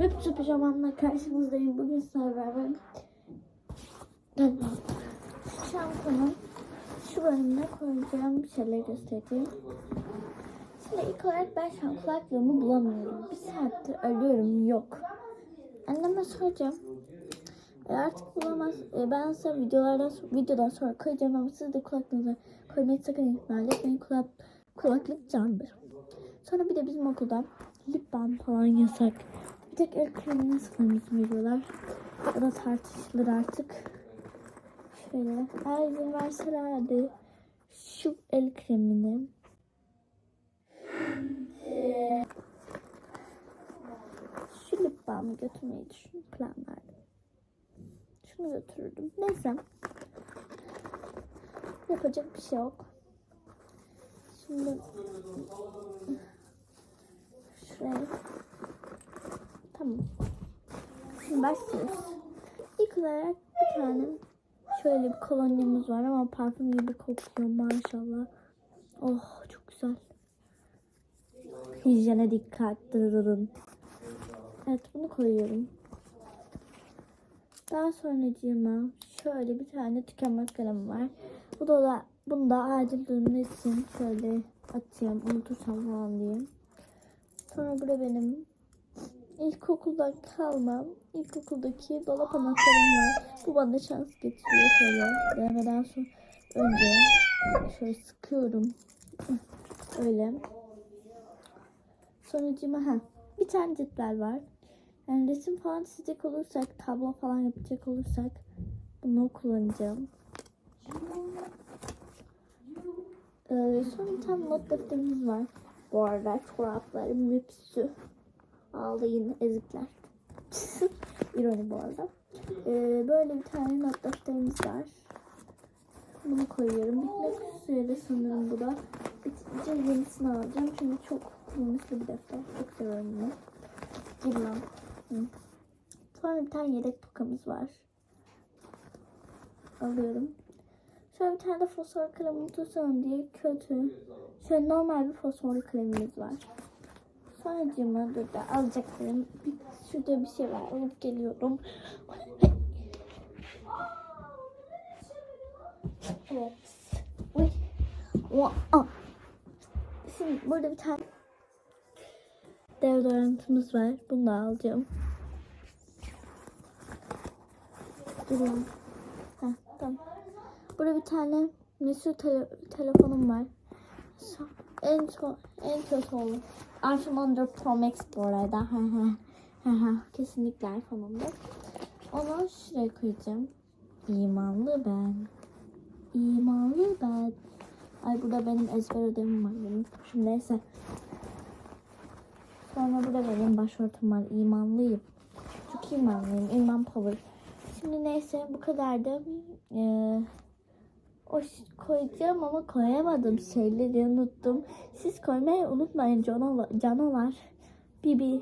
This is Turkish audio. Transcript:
Müptü pijamamla karşınızdayım. Bugün sizlerle beraber şu bölümüne koyacağım şeyler göstereceğim. Şimdi ilk olarak ben şu an kulaklığımı bulamıyorum. Bir saattir arıyorum yok. Anneme soracağım. E artık bulamaz. E ben size videolardan videodan sonra koyacağım ama siz de kulaklığınıza koymayı sakın ihmal etmeyin. Kulak, kulaklık candır. Sonra bir de bizim okulda lip balm falan yasak. Bir tek el kremini sıfırımızı veriyorlar. O da tartışılır artık. Şöyle. Eğer izin verselerdi şu el kremini şu lip balmı götürmeyi düşün planlardım. Şunu götürürdüm. Neyse. Yapacak bir şey yok. Şimdi şuraya. Tamam. Şimdi başlıyoruz. İlk olarak bir tane şöyle bir kolonyamız var ama parfüm gibi kokuyor maşallah. Oh çok güzel. Hijyene dikkat. Dırırırın. Evet bunu koyuyorum. Daha sonracığıma şöyle bir tane tükenmez kalem var. Bu da, da bunu da acil durumlar için şöyle atayım unutursam falan diye. Sonra burada benim ilkokuldan kalmam. İlkokuldaki dolap anahtarım var. Bu bana şans getiriyor şöyle. Denemeden sonra önce şöyle sıkıyorum. Öyle. Sonucuma ha bir tane cetvel var. Yani resim falan çizecek olursak, tablo falan yapacak olursak bunu kullanacağım. Ee, sonra bir tane not defterimiz var. Bu arada çoraplarım hepsi ağlayın ezikler. İroni bu arada. Ee, böyle bir tane not defterimiz var. Bunu koyuyorum. Bitmek üzere sanırım bu da. Bitince yenisini alacağım. Çünkü çok kullanışlı bir defter. Çok seviyorum bunu. Hı. Sonra bir tane yedek tokamız var. Alıyorum. Şöyle bir tane de fosfor kalem unutursam diye kötü. Şöyle normal bir fosfor kalemimiz var. Sonracığıma dur da alacaklarım. Bir, şurada bir şey var. Alıp geliyorum. Evet. Uy. Şimdi burada bir tane deodorantımız var. Bunu da alacağım. Durun. Heh, tamam. Burada bir tane Mesut tele telefonum var. So- En çok en kötü olur. iPhone 14 Pro Max bu arada. Kesinlikle iPhone'umda. Onu şuraya koyacağım. İmanlı ben. İmanlı ben. Ay burada benim ezber ödevim var benim. Şimdi neyse. Sonra burada benim başörtüm var. İmanlıyım. Çok imanlıyım. İman power. Şimdi neyse bu kadar da eee, o koyacağım ama koyamadım şeyleri unuttum. Siz koymayı unutmayın canavar. canavar. Bibi